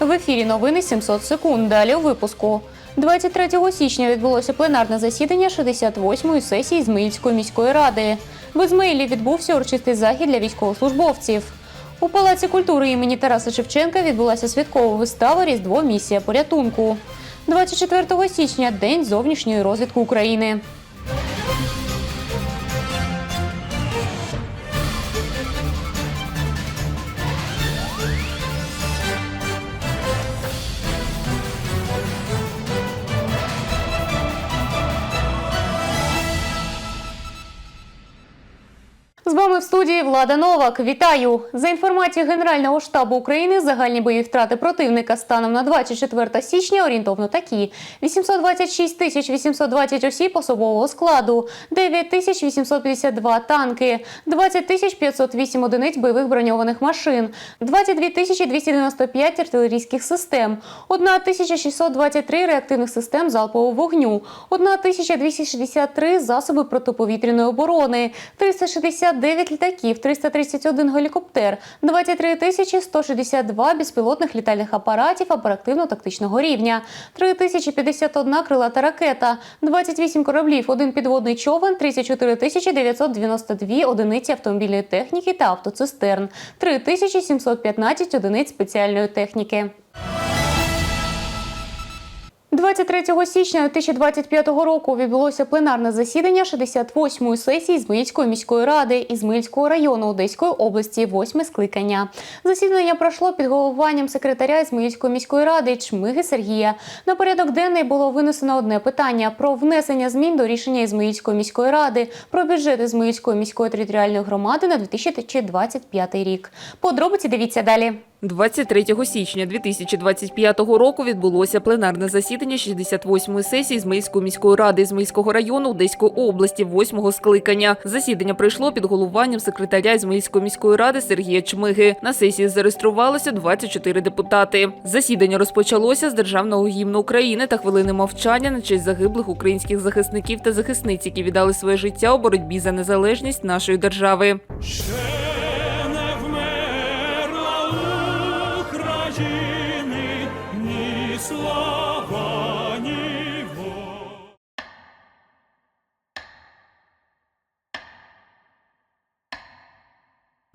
В ефірі новини 700 секунд. Далі у випуску. 23 січня відбулося пленарне засідання 68-ї сесії Зміївської міської ради. В Ізмаїлі відбувся урочистий захід для військовослужбовців. У Палаці культури імені Тараса Шевченка відбулася святкова вистава Різдво місія порятунку. 24 січня День зовнішньої розвідки України. З вами в студії Влада Новак. Вітаю! За інформацією Генерального штабу України, загальні бойові втрати противника станом на 24 січня орієнтовно такі: 826 тисяч 820 осіб особового складу, 9 тисяч 852 танки, 20 тисяч 508 одиниць бойових броньованих машин, 22 тисячі 295 артилерійських систем, 1 тисяча 623 реактивних систем залпового вогню, 1 тисяча 263 засоби протиповітряної оборони, 369 літаків, 331 гелікоптер, 23 тисячі 162 безпілотних літальних апаратів оперативно-тактичного рівня, 3 тисячі 51 крилата ракета, 28 кораблів, один підводний човен, 34 тисячі 992 одиниці автомобільної техніки та автоцистерн, 3 тисячі 715 одиниць спеціальної техніки. 23 січня 2025 року відбулося пленарне засідання 68-ї сесії Ізмаїльської міської ради Ізмаїльського району Одеської області, восьме скликання. Засідання пройшло під головуванням секретаря Ізмаїльської міської ради Чмиги Сергія. На порядок денний було винесено одне питання про внесення змін до рішення Ізмаїльської міської ради про бюджет Ізмаїльської міської територіальної громади на 2025 рік. Подробиці дивіться далі. 23 січня 2025 року відбулося пленарне засідання 68-ї сесії Зміївської міської ради Зміївського району Одеської області, восьмого скликання. Засідання пройшло під головуванням секретаря Зміївської міської ради Сергія Чмиги. На сесії зареєструвалося 24 депутати. Засідання розпочалося з державного гімну України та хвилини мовчання на честь загиблих українських захисників та захисниць, які віддали своє життя у боротьбі за незалежність нашої держави.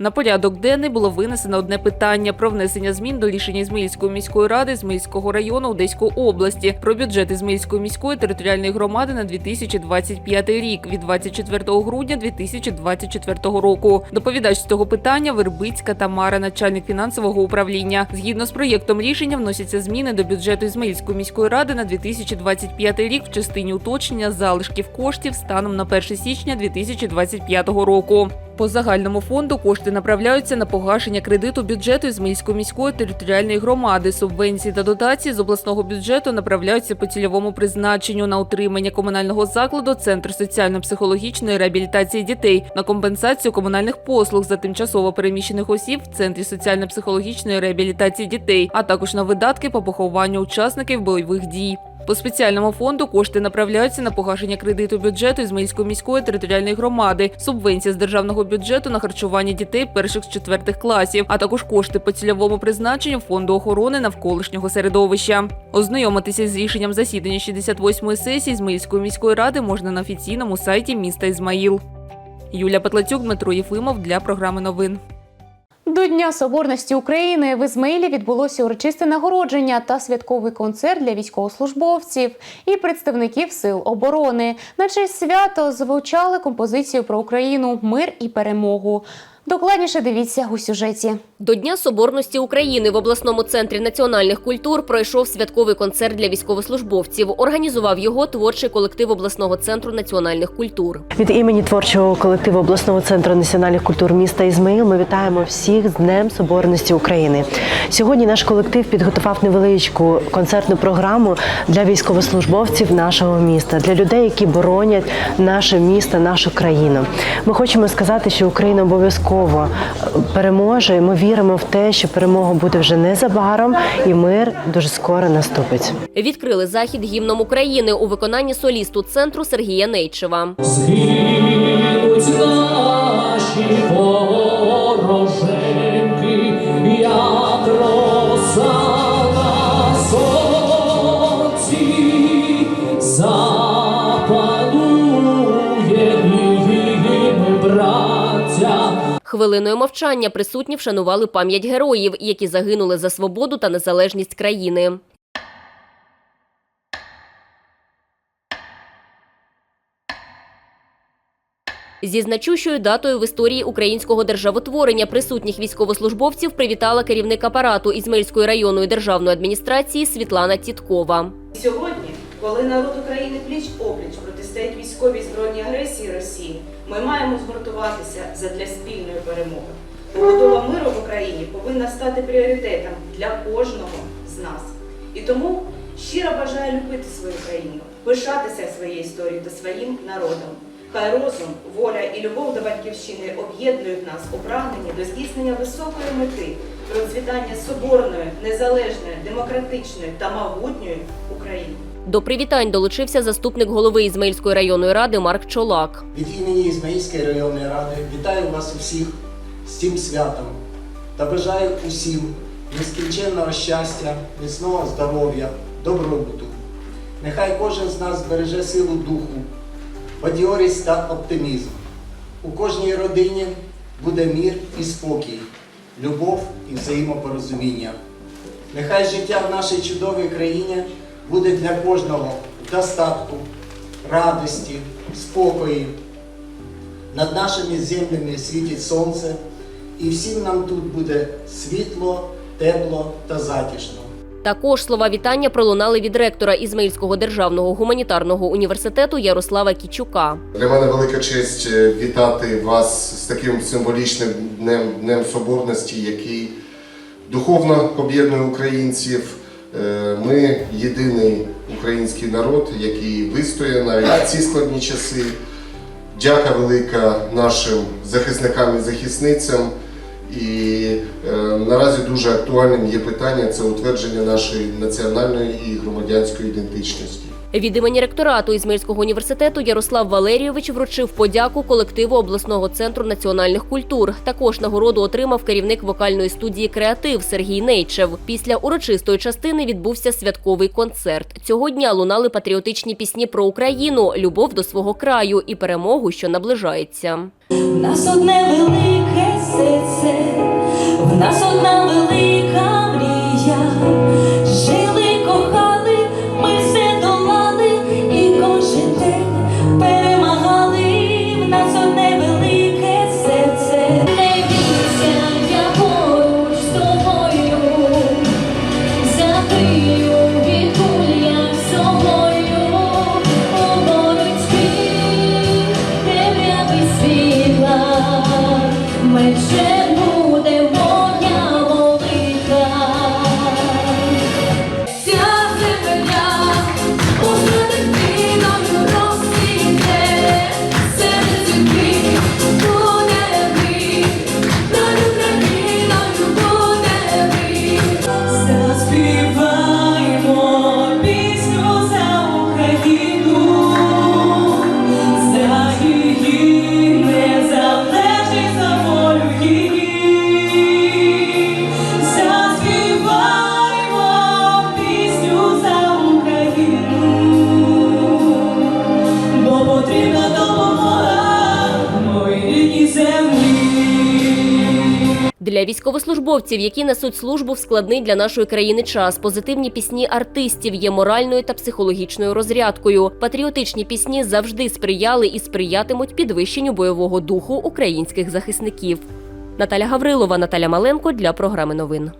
На порядок денний було винесено одне питання про внесення змін до рішення Ізмаїльської міської ради Ізмаїльського району Одеської області про бюджет Ізмаїльської міської територіальної громади на 2025 рік від 24 грудня 2024 року. Доповідач з цього питання Вербицька Тамара, начальник фінансового управління. Згідно з проєктом рішення вносяться зміни до бюджету Ізмаїльської міської ради на 2025 рік в частині уточнення залишків коштів станом на 1 січня 2025 року. По загальному фонду кошти направляються на погашення кредиту бюджету Ізмаїльської міської територіальної громади. Субвенції та дотації з обласного бюджету направляються по цільовому призначенню на утримання комунального закладу Центр соціально-психологічної реабілітації дітей, на компенсацію комунальних послуг за тимчасово переміщених осіб в Центрі соціально-психологічної реабілітації дітей, а також на видатки по похованню учасників бойових дій. По спеціальному фонду кошти направляються на погашення кредиту бюджету Ізмаїльської міської територіальної громади, субвенція з державного бюджету на харчування дітей перших з четвертих класів, а також кошти по цільовому призначенню фонду охорони навколишнього середовища. Ознайомитися з рішенням засідання 68-ї сесії Ізмаїльської міської ради можна на офіційному сайті міста Ізмаїл. Юлія Петлацюк, Дмитро Єфимов для програми новин. До Дня Соборності України в Ізмаїлі відбулося урочисте нагородження та святковий концерт для військовослужбовців і представників сил оборони. На честь свято звучали композицію про Україну, мир і перемогу. Докладніше дивіться у сюжеті. До Дня Соборності України в обласному центрі національних культур пройшов святковий концерт для військовослужбовців. Організував його творчий колектив обласного центру національних культур. Від імені творчого колективу обласного центру національних культур міста Ізмаїл ми вітаємо всіх з Днем Соборності України. Сьогодні наш колектив підготував невеличку концертну програму для військовослужбовців нашого міста, для людей, які боронять наше місто, нашу країну. Ми хочемо сказати, що Україна обов'язково переможе. і Ми віримо в те, що перемога буде вже незабаром, і мир дуже скоро наступить. Відкрили захід гімном України у виконанні солісту центру Сергія Нейчева. Наші Хвилиною мовчання присутні вшанували пам'ять героїв, які загинули за свободу та незалежність країни. Зі значущою датою в історії українського державотворення присутніх військовослужбовців привітала керівник апарату Ізмаїльської районної державної адміністрації Світлана Тіткова. Сьогодні, коли народ України пліч опліч протистоїть військовій збройній агресії Росії, ми маємо згуртуватися задля спільної перемоги. Побудова миру в Україні повинна стати пріоритетом для кожного з нас. І тому щиро бажаю любити свою країну, пишатися своєю історією та своїм народом. Хай розум, воля і любов до батьківщини об'єднують нас у прагненні до здійснення високої мети процвітання соборної, незалежної, демократичної та могутньої України. До привітань долучився заступник голови Ізмаїльської районної ради Марк Чолак. Від імені Ізмаїльської районної ради вітаю вас усіх з цим святом та бажаю усім нескінченного щастя, міцного здоров'я, добробуту. Нехай кожен з нас збереже силу духу, бадьорість та оптимізм. У кожній родині буде мір і спокій, любов і взаємопорозуміння. Нехай життя в нашій чудовій країні буде для кожного достатку, радості, спокої. Над нашими землями світить сонце, і всім нам тут буде світло, тепло та затишно. Також слова вітання пролунали від ректора Ізмаїльського державного гуманітарного університету Ярослава Кічука. Для мене велика честь е, вітати вас з таким символічним днем, днем соборності, який духовно об'єднує українців. Е, Ми єдиний український народ, який вистоє навіть в ці складні часи. Дяка велика нашим захисникам і захисницям. І е, наразі дуже актуальним є питання це утвердження нашої національної і громадянської ідентичності. Від імені ректорату Ізмаїльського університету Ярослав Валерійович вручив подяку колективу обласного центру національних культур. Також нагороду отримав керівник вокальної студії Креатив Сергій Нейчев. Після урочистої частини відбувся святковий концерт. Цього дня лунали патріотичні пісні про Україну, любов до свого краю і перемогу, що наближається. В нас одне велике серце, в нас одна велика мрія. attention. Для військовослужбовців, які несуть службу в складний для нашої країни час, позитивні пісні артистів є моральною та психологічною розрядкою. Патріотичні пісні завжди сприяли і сприятимуть підвищенню бойового духу українських захисників. Наталя Гаврилова, Наталя Маленко для програми новин.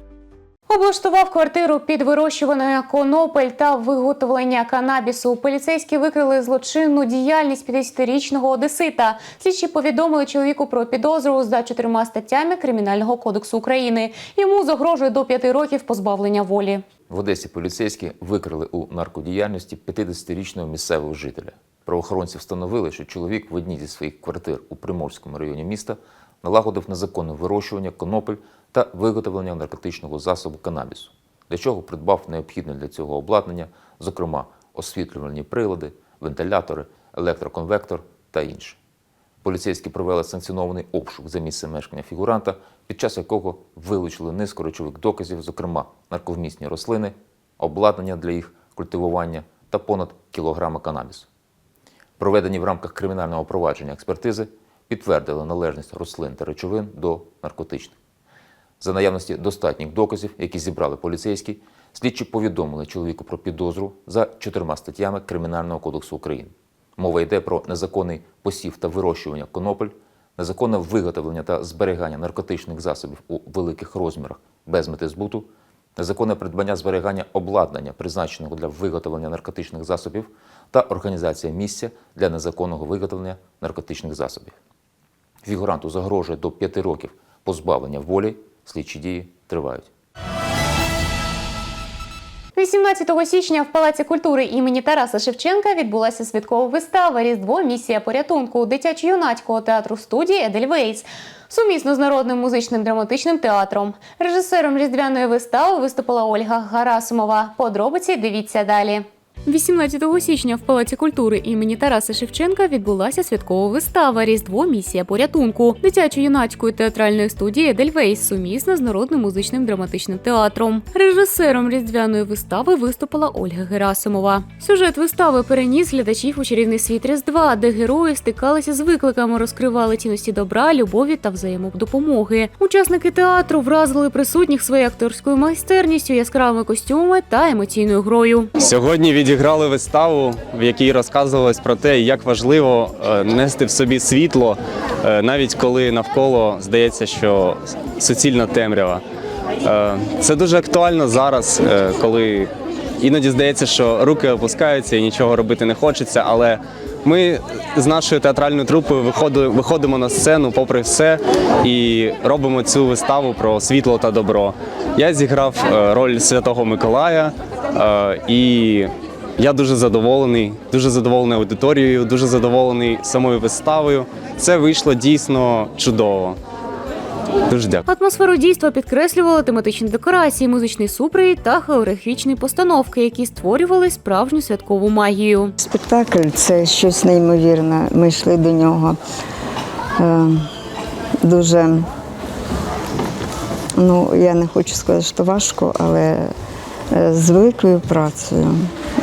Облаштував квартиру під вирощування конопель та виготовлення канабісу. Поліцейські викрили злочинну діяльність 50-річного одесита. Слідчі повідомили чоловіку про підозру за чотирма статтями Кримінального кодексу України. Йому загрожує до п'яти років позбавлення волі. В Одесі поліцейські викрили у наркодіяльності 50-річного місцевого жителя. Правоохоронці встановили, що чоловік в одній зі своїх квартир у Приморському районі міста налагодив незаконне вирощування конопель та виготовлення наркотичного засобу канабісу, для чого придбав необхідне для цього обладнання, зокрема освітлювальні прилади, вентилятори, електроконвектор та інше. Поліцейські провели санкціонований обшук за місцем мешкання фігуранта, під час якого вилучили низку речових доказів, зокрема нарковмісні рослини, обладнання для їх культивування та понад кілограми канабісу. Проведені в рамках кримінального провадження експертизи підтвердили належність рослин та речовин до наркотичних. За наявності достатніх доказів, які зібрали поліцейські, слідчі повідомили чоловіку про підозру за чотирма статтями Кримінального кодексу України. Мова йде про незаконний посів та вирощування конопель, незаконне виготовлення та зберігання наркотичних засобів у великих розмірах без мети збуту, незаконне придбання зберігання обладнання, призначеного для виготовлення наркотичних засобів, та організація місця для незаконного виготовлення наркотичних засобів. Фігуранту загрожує до 5 років позбавлення волі, слідчі дії тривають. 18 січня в Палаці культури імені Тараса Шевченка відбулася святкова вистава Різдво місія порятунку дитячо-юнацького театру студії Едельвейс сумісно з народним музичним драматичним театром. Режисером різдвяної вистави виступила Ольга Гарасимова. Подробиці дивіться далі. 18 січня в Палаці культури імені Тараса Шевченка відбулася святкова вистава Різдво місія порятунку дитячо-юнацької театральної студії Едельвейс сумісно з народним музичним драматичним театром. Режисером різдвяної вистави виступила Ольга Герасимова. Сюжет вистави переніс глядачів у чарівний світ Різдва, де герої стикалися з викликами, розкривали цінності добра, любові та взаємодопомоги. Учасники театру вразили присутніх своєю акторською майстерністю, яскравими костюмами та емоційною грою. Сьогодні відіграли виставу, в якій розказувалось про те, як важливо е, нести в собі світло, е, навіть коли навколо здається, що суцільна темрява. Е, Це дуже актуально зараз, коли іноді здається, що руки опускаються і нічого робити не хочеться, але ми з нашою театральною трупою виходимо на сцену попри все і робимо цю виставу про світло та добро. Я зіграв роль Святого Миколая і я дуже задоволений, дуже задоволений аудиторією, дуже задоволений самою виставою. Це вийшло дійсно чудово. Дуже дякую. Атмосферу дійства підкреслювали тематичні декорації, музичний супровід та хореографічні постановки, які створювали справжню святкову магію. Спектакль це щось неймовірне. Ми йшли до нього е, дуже, ну я не хочу сказати, що важко, але з великою працею.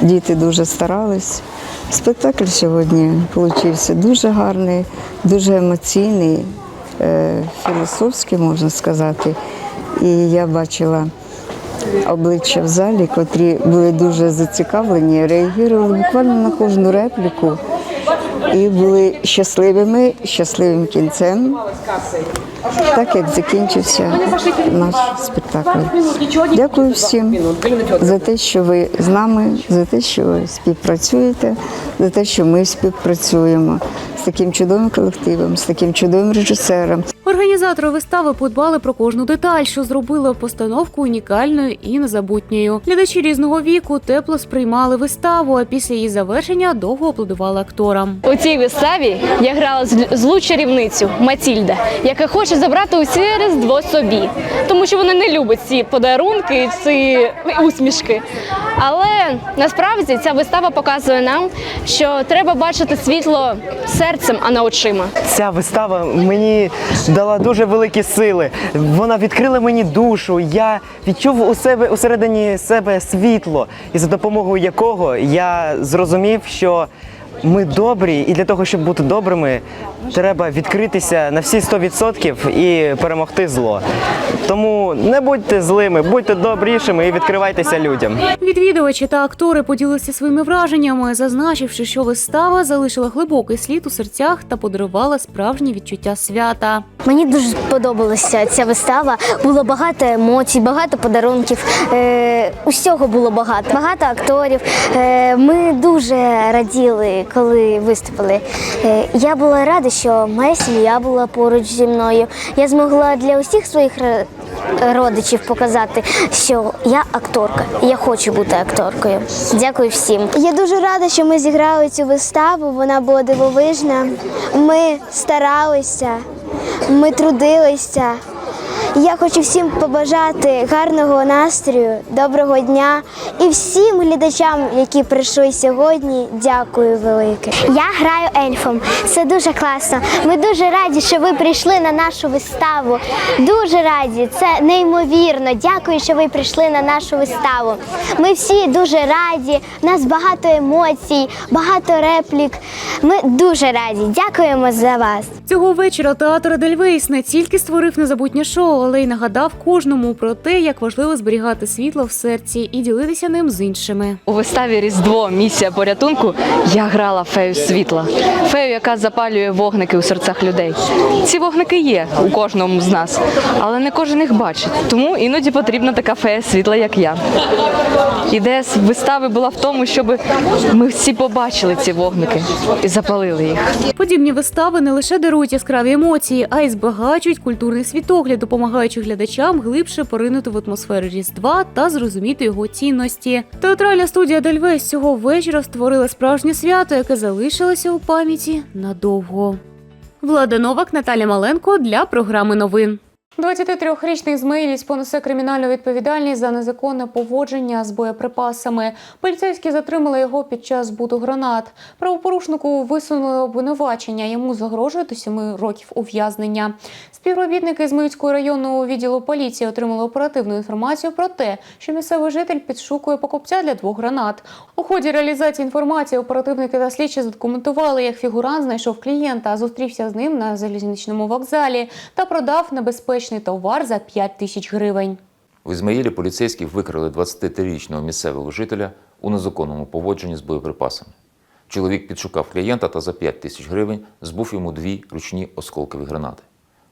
Діти дуже старались. Спектакль сьогодні вийшов дуже гарний, дуже емоційний, е, філософський, можна сказати. І я бачила обличчя в залі, котрі були дуже зацікавлені, реагували буквально на кожну репліку і були щасливими, щасливим кінцем, так як закінчився наш спектакль. Дякую всім за те, що ви з нами, за те, що ви співпрацюєте, за те, що ми співпрацюємо з таким чудовим колективом, з таким чудовим режисером. Організатори вистави подбали про кожну деталь, що зробили постановку унікальною і незабутньою. Глядачі різного віку тепло сприймали виставу, а після її завершення довго аплодували акторам. У цій виставі я грала злу чарівницю Матільда, яка хоче забрати усі різдво собі, тому що вона не любить ці подарунки, ці усмішки. Але насправді ця вистава показує нам, що треба бачити світло серцем, а не очима. Ця вистава мені дала дуже великі сили. Вона відкрила мені душу. Я відчув у себе усередині себе світло, і за допомогою якого я зрозумів, що ми добрі, і для того, щоб бути добрими, треба відкритися на всі 100% і перемогти зло. Тому не будьте злими, будьте добрішими і відкривайтеся людям. Відвідувачі та актори поділилися своїми враженнями, зазначивши, що вистава залишила глибокий слід у серцях та подарувала справжнє відчуття свята. Мені дуже сподобалася ця вистава. Було багато емоцій, багато подарунків. Е, усього було багато. Багато акторів. Е, ми дуже раділи, коли виступили. Е, я була рада, що моя сім'я була поруч зі мною. Я змогла для усіх своїх родичів показати, що я акторка. Я хочу бути акторкою. Дякую всім. Я дуже рада, що ми зіграли цю виставу. Вона була дивовижна. Ми старалися, ми трудилися. Я хочу всім побажати гарного настрою, доброго дня і всім глядачам, які прийшли сьогодні. Дякую велике. Я граю ельфом. Це дуже класно. Ми дуже раді, що ви прийшли на нашу виставу. Дуже раді. Це неймовірно. Дякую, що ви прийшли на нашу виставу. Ми всі дуже раді. У нас багато емоцій, багато реплік. Ми дуже раді. Дякуємо за вас. Цього вечора театр Едельвейс не тільки створив незабутнє шоу, але й нагадав кожному про те, як важливо зберігати світло в серці і ділитися ним з іншими. У виставі Різдво місія порятунку я грала фею світла, фею, яка запалює вогники у серцях людей. Ці вогники є у кожному з нас, але не кожен їх бачить. Тому іноді потрібна така фея світла, як я. Ідея вистави була в тому, щоб ми всі побачили ці вогники і запалили їх. Подібні вистави не лише дарують яскраві емоції, а й збагачують культурний світогляд, допомагаючи глядачам глибше поринути в атмосферу Різдва та зрозуміти його цінності. Театральна студія Дельвейс цього вечора створила справжнє свято, яке залишилося у пам'яті надовго. Влада Новак, Наталя Маленко для програми новин. 23-річний Ізмаїліць понесе кримінальну відповідальність за незаконне поводження з боєприпасами. Поліцейські затримали його під час збуту гранат. Правопорушнику висунули обвинувачення. Йому загрожує до 7 років ув'язнення. Співробітники Ізмаїльського районного відділу поліції отримали оперативну інформацію про те, що місцевий житель підшукує покупця для двох гранат. У ході реалізації інформації оперативники та слідчі задокументували, як фігурант знайшов клієнта, зустрівся з ним на залізничному вокзалі та продав небезпечний товар за 5 тисяч гривень. У Ізмаїлі поліцейські викрили 23-річного місцевого жителя у незаконному поводженні з боєприпасами. Чоловік підшукав клієнта та за 5 тисяч гривень збув йому дві ручні осколкові гранати.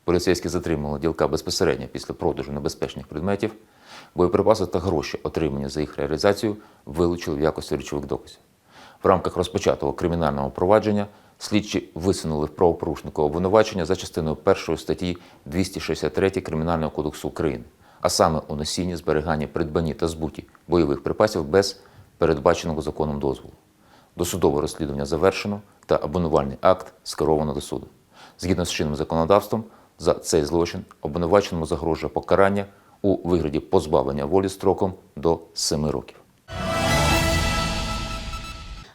Поліцейські затримали ділка безпосередньо після продажу небезпечних предметів. Боєприпаси та гроші, отримані за їх реалізацію, вилучили в якості речових доказів. В рамках розпочатого кримінального провадження слідчі висунули в правопорушнику обвинувачення за частиною 1 статті 263 Кримінального кодексу України, а саме у носінні, зберіганні, придбанні та збуті бойових припасів без передбаченого законом дозволу. Досудове розслідування завершено та обвинувальний акт скеровано до суду. Згідно з чинним законодавством, за цей злочин обвинуваченому загрожує покарання у вигляді позбавлення волі строком до 7 років.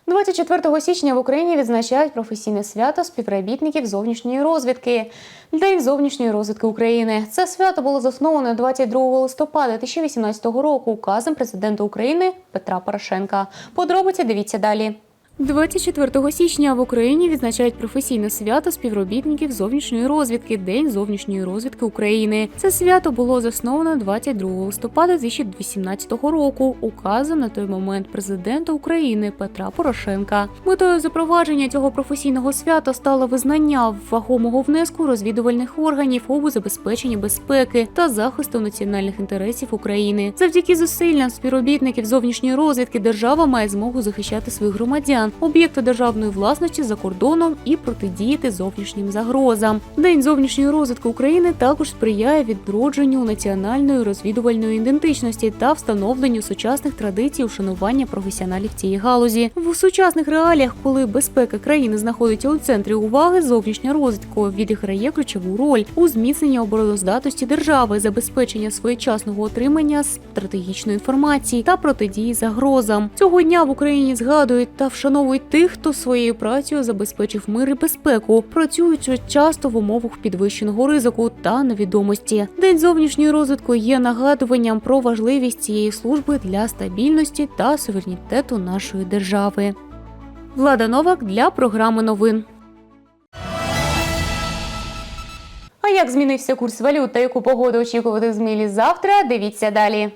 24 січня в Україні відзначають професійне свято співробітників зовнішньої розвідки. День зовнішньої розвідки України. Це свято було засноване 22 листопада 2018 року указом президента України Петра Порошенка. Подробиці дивіться далі. 24 січня в Україні відзначають професійне свято співробітників зовнішньої розвідки День зовнішньої розвідки України. Це свято було засновано 22 листопада 2018 року указом на той момент президента України Петра Порошенка. Метою запровадження цього професійного свята стало визнання вагомого внеску розвідувальних органів у забезпеченні безпеки та захисту національних інтересів України. Завдяки зусиллям співробітників зовнішньої розвідки держава має змогу захищати своїх громадян, об'єкти державної власності за кордоном і протидіяти зовнішнім загрозам. День зовнішньої розвідки України також сприяє відродженню національної розвідувальної ідентичності та встановленню сучасних традицій ушанування професіоналів цієї галузі. В сучасних реаліях, коли безпека країни знаходиться у центрі уваги, зовнішня розвідка відіграє ключову роль у зміцненні обороноздатності держави, забезпечення своєчасного отримання стратегічної інформації та протидії загрозам. Цього дня в Україні згадують та вшановують тих, хто своєю працею забезпечив мир і безпеку, працюючи часто в умовах підвищеного ризику та невідомості. День зовнішньої розвитку є нагадуванням про важливість цієї служби для стабільності та суверенітету нашої держави. Влада Новак для програми новин. А як змінився курс валют та яку погоду очікувати в змілі завтра? Дивіться далі.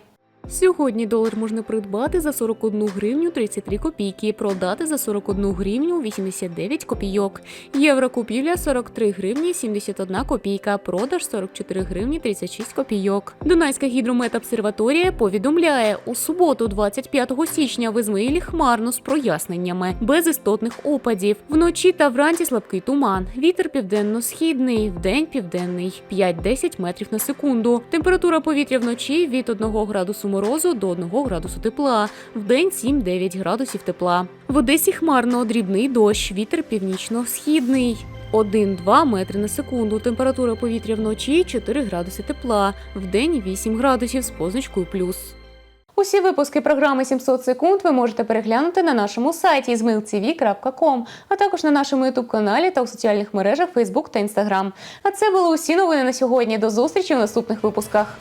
Сьогодні долар можна придбати за 41 гривню 33 копійки, продати за 41 гривню 89 копійок. Євро купівля 43 гривні 71 копійка, продаж 44 гривні 36 копійок. Дунайська гідрометобсерваторія повідомляє, у суботу, 25 січня, в Ізмаїлі хмарно з проясненнями, без істотних опадів. Вночі та вранці слабкий туман. Вітер південно-східний, вдень південний 5-10 метрів на секунду. Температура повітря вночі від 1 градусу морозу до 1 градусу тепла, вдень 7-9 градусів тепла. В Одесі хмарно, дрібний дощ, вітер північно-східний. 1-2 метри на секунду. Температура повітря вночі 4 градуси тепла, вдень 8 градусів з позначкою плюс. Усі випуски програми 700 секунд ви можете переглянути на нашому сайті zmiltv.com, а також на нашому ютуб-каналі та у соціальних мережах Facebook та Instagram. А це були усі новини на сьогодні. До зустрічі в наступних випусках.